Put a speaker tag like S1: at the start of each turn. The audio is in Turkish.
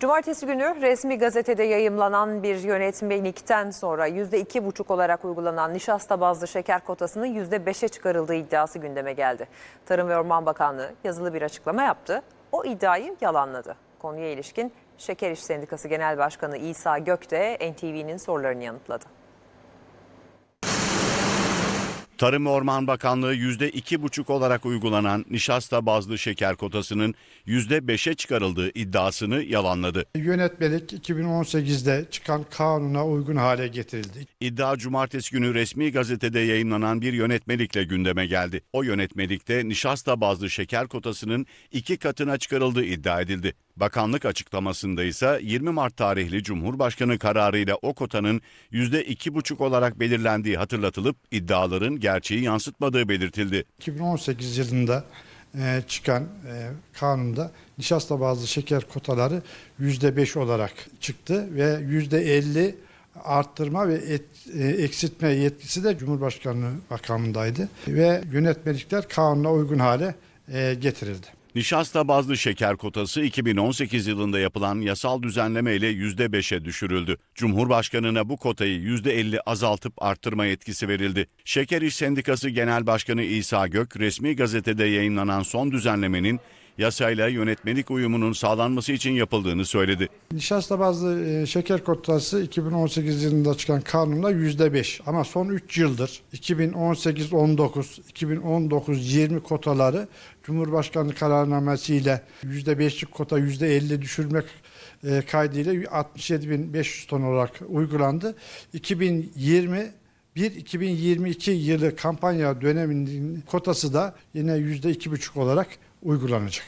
S1: Cumartesi günü resmi gazetede yayımlanan bir yönetmelikten sonra %2,5 olarak uygulanan nişasta bazlı şeker kotasının %5'e çıkarıldığı iddiası gündeme geldi. Tarım ve Orman Bakanlığı yazılı bir açıklama yaptı. O iddiayı yalanladı. Konuya ilişkin Şeker İş Sendikası Genel Başkanı İsa Gök de NTV'nin sorularını yanıtladı.
S2: Tarım ve Orman Bakanlığı %2,5 olarak uygulanan nişasta bazlı şeker kotasının %5'e çıkarıldığı iddiasını yalanladı.
S3: Yönetmelik 2018'de çıkan kanuna uygun hale getirildi.
S2: İddia cumartesi günü resmi gazetede yayınlanan bir yönetmelikle gündeme geldi. O yönetmelikte nişasta bazlı şeker kotasının iki katına çıkarıldığı iddia edildi. Bakanlık açıklamasında ise 20 Mart tarihli Cumhurbaşkanı kararıyla o kotanın %2,5 olarak belirlendiği hatırlatılıp iddiaların gerçeği yansıtmadığı belirtildi.
S3: 2018 yılında e, çıkan e, kanunda nişasta bazlı şeker kotaları %5 olarak çıktı ve %50 arttırma ve et, e, eksiltme yetkisi de Cumhurbaşkanlığı makamındaydı ve yönetmelikler kanuna uygun hale e, getirildi.
S2: Nişasta bazlı şeker kotası 2018 yılında yapılan yasal düzenleme ile %5'e düşürüldü. Cumhurbaşkanına bu kotayı %50 azaltıp arttırma yetkisi verildi. Şeker İş Sendikası Genel Başkanı İsa Gök, resmi gazetede yayınlanan son düzenlemenin yasayla yönetmelik uyumunun sağlanması için yapıldığını söyledi.
S3: Nişasta bazlı e, şeker kotası 2018 yılında çıkan kanunla %5 ama son 3 yıldır 2018-19, 2019-20 kotaları Cumhurbaşkanı kararnamesiyle %5'lik kota %50 düşürmek e, kaydıyla 67.500 ton olarak uygulandı. 2020 1-2022 yılı kampanya döneminin kotası da yine %2,5 olarak uygulanacak.